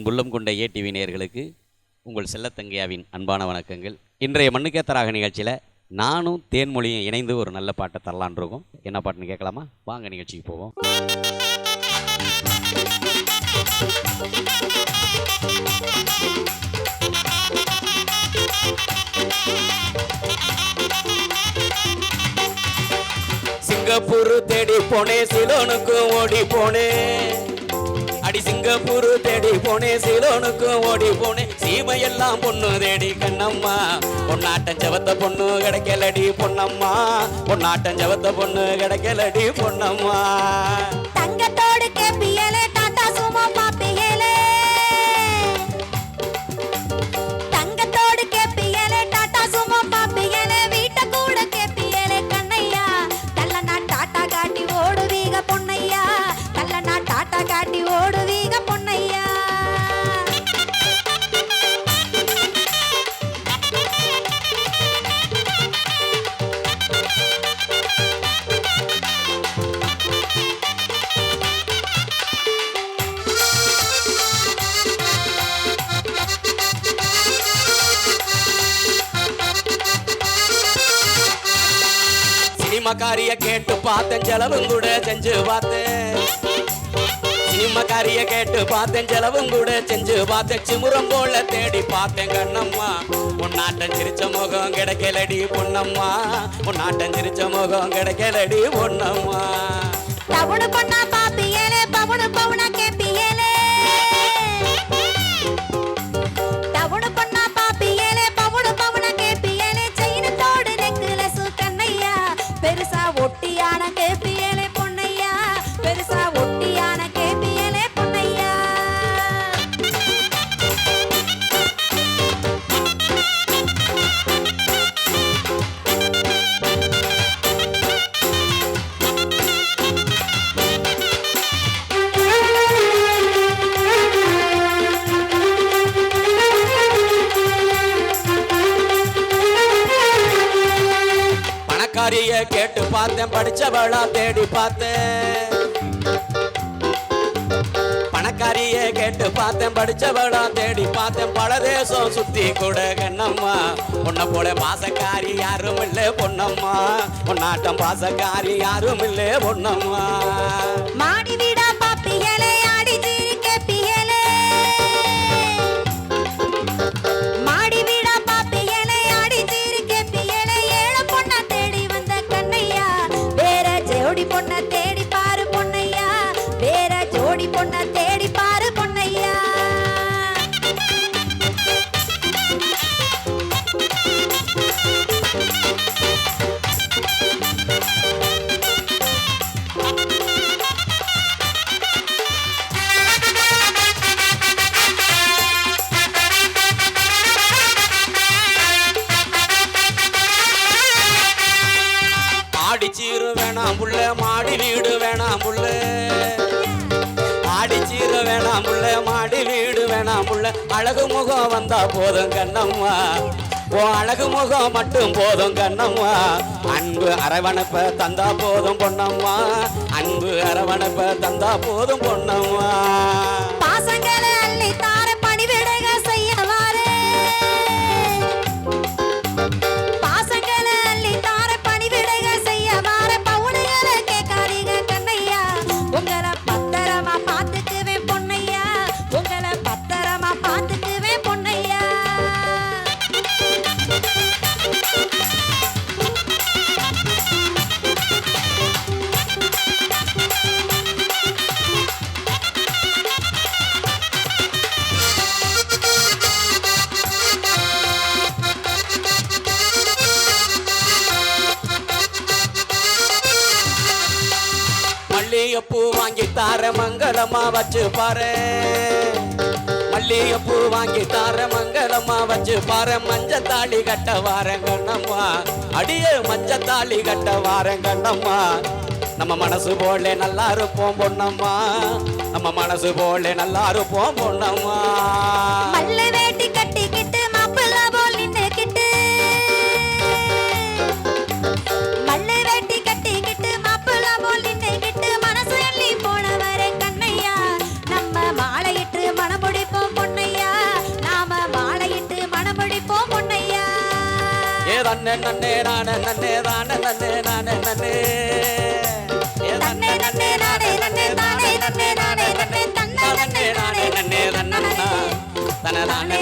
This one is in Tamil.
அன்புள்ளம் கொண்ட ஏடிவி நேயர்களுக்கு உங்கள் செல்லத்தங்கையாவின் அன்பான வணக்கங்கள். இன்றைய மண்ணுக்கேத்தராக நிகழ்ச்சியில் நானும் தேன்மொழியும் இணைந்து ஒரு நல்ல பாட்டை தரலான் இருக்கோம். என்ன பாட்டுன்னு கேட்கலாமா? வாங்க நிகழ்ச்சிக்கு போவோம். சிங்கப்பூர் தேடி போனே சிலோனுக்கும் ஓடி போனேன். அடி சிங்கப்பூர் தேடி போனே சிலோனுக்கும் ஓடி போனே சீமையெல்லாம் பொண்ணு தேடி கண்ணம்மா. பொன்னாட்டம் செவத்த பொண்ணு கிடைக்கலடி பொண்ணம்மா பொன்னாட்டம் செவத்த பொண்ணு கிடைக்கலடி பொண்ணம்மா தங்கத்தோடு கேப்பிய சினிமாக்காரிய கேட்டு பார்த்தேன் செலவும் கூட செஞ்சு பார்த்தேன். சினிமாக்காரிய கேட்டு பார்த்தேன் செலவும் கூட செஞ்சு பார்த்தேன். சிமுறம் போல தேடி பார்த்தேன் கண்ணம்மா. உன்னாட்டம் சிரிச்ச முகம் கிடைக்கலடி பொண்ணம்மா உன்னாட்டம் சிரிச்ச முகம் கிடைக்கலடி பொண்ணம்மா தவணு பண்ணா பணக்காரிய கேட்டு பார்த்தேன் படிச்சவளா தேடி பார்த்தேன். பணக்காரிய கேட்டு பார்த்தேன் படிச்சவளா தேடி பார்த்தேன். பல தேசம் சுத்தி கூட கண்ணம்மா உன்னை போல பாசக்காரி யாரும் இல்லை பொண்ணம்மா உன்னாட்டம் பாசக்காரி யாரும் இல்லை பொண்ணம்மா ஜோடி பொண்ண தேடி பாரு பொன்னையா. ஆடி சீரு வேணாம் உள்ள மாடி வீடு வேணாம் உள்ள வேணாம் உள்ள மாடி வீடு வேணாம் புள்ள அழகு முகம் வந்தா போதும் கண்ணம்மா. ஓ அழகு முகம் மட்டும் போதும் கண்ணம்மா. அன்பு அரவணைப்ப தந்தா போதும் பொண்ணம்மா அன்பு அரவணைப்ப தந்தா போதும் பொண்ணம்மா பாசங்களை அள்ளி மல்லிகைப்பூ வாங்கி தார மங்களமா வச்சு பாரு. மல்லிகைப்பூ வாங்கி தார மங்களமா வச்சு பாரு. மஞ்ச தாலி கட்ட வாரங்கண்ணம்மா அடியே மஞ்ச தாலி கட்ட வாரங்கண்ணம்மா நம்ம மனசு போல நல்லா இருப்போம் பொண்ணம்மா நம்ம மனசு போல நல்லா இருப்போம் பொண்ணம்மா தன்னே நன்னே நானே நன்னே தானே நன்னே நானே நன்னே ஏ தன்னே நன்னே நானே நன்னே தானே நன்னே நானே நன்னே நன்னே நானே நன்னே நன்னே தானே நானே